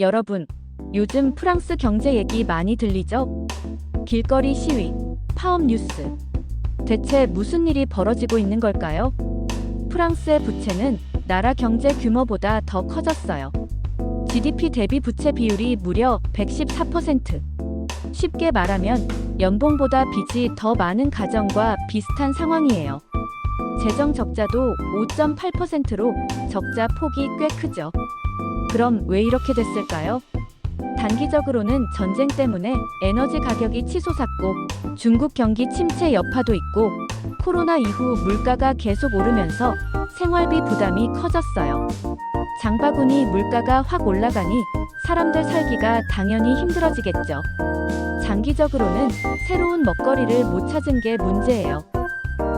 여러분, 요즘 프랑스 경제 얘기 많이 들리죠? 길거리 시위, 파업 뉴스. 대체 무슨 일이 벌어지고 있는 걸까요? 프랑스의 부채는 나라 경제 규모보다 더 커졌어요. GDP 대비 부채 비율이 무려 114%. 쉽게 말하면 연봉보다 빚이 더 많은 가정과 비슷한 상황이에요. 재정 적자도 5.8%로 적자 폭이 꽤 크죠. 그럼 왜 이렇게 됐을까요? 단기적으로는 전쟁 때문에 에너지 가격이 치솟았고 중국 경기 침체 여파도 있고 코로나 이후 물가가 계속 오르면서 생활비 부담이 커졌어요. 장바구니 물가가 확 올라가니 사람들 살기가 당연히 힘들어지겠죠. 장기적으로는 새로운 먹거리를 못 찾은 게 문제예요.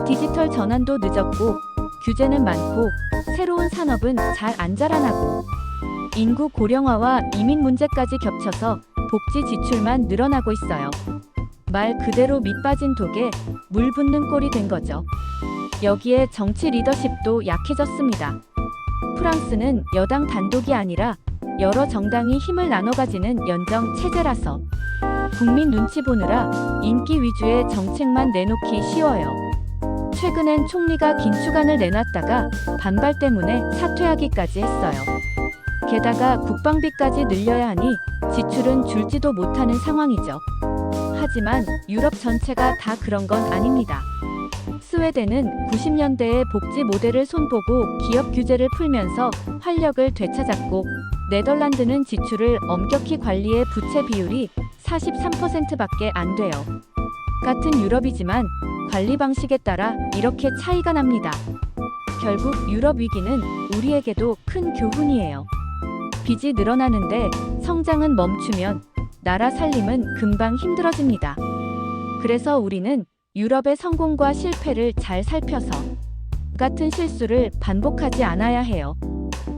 디지털 전환도 늦었고 규제는 많고 새로운 산업은 잘 안 자라나고 인구 고령화와 이민 문제까지 겹쳐서 복지 지출만 늘어나고 있어요. 말 그대로 밑 빠진 독에 물 붓는 꼴이 된 거죠. 여기에 정치 리더십도 약해졌습니다. 프랑스는 여당 단독이 아니라 여러 정당이 힘을 나눠 가지는 연정 체제라서 국민 눈치 보느라 인기 위주의 정책만 내놓기 쉬워요. 최근엔 총리가 긴축안을 내놨다가 반발 때문에 사퇴하기까지 했어요. 게다가 국방비까지 늘려야 하니 지출은 줄지도 못하는 상황이죠. 하지만 유럽 전체가 다 그런 건 아닙니다. 스웨덴은 90년대의 복지 모델을 손보고 기업 규제를 풀면서 활력을 되찾았고 네덜란드는 지출을 엄격히 관리해 부채 비율이 43%밖에 안 돼요. 같은 유럽이지만 관리 방식에 따라 이렇게 차이가 납니다. 결국 유럽 위기는 우리에게도 큰 교훈이에요. 빚이 늘어나는데 성장은 멈추면 나라 살림은 금방 힘들어집니다. 그래서 우리는 유럽의 성공과 실패를 잘 살펴서 같은 실수를 반복하지 않아야 해요.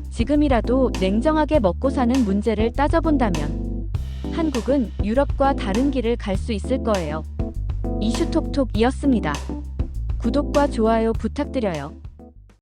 지금이라도 냉정하게 먹고 사는 문제를 따져본다면 한국은 유럽과 다른 길을 갈 수 있을 거예요. 이슈톡톡이었습니다. 구독과 좋아요 부탁드려요.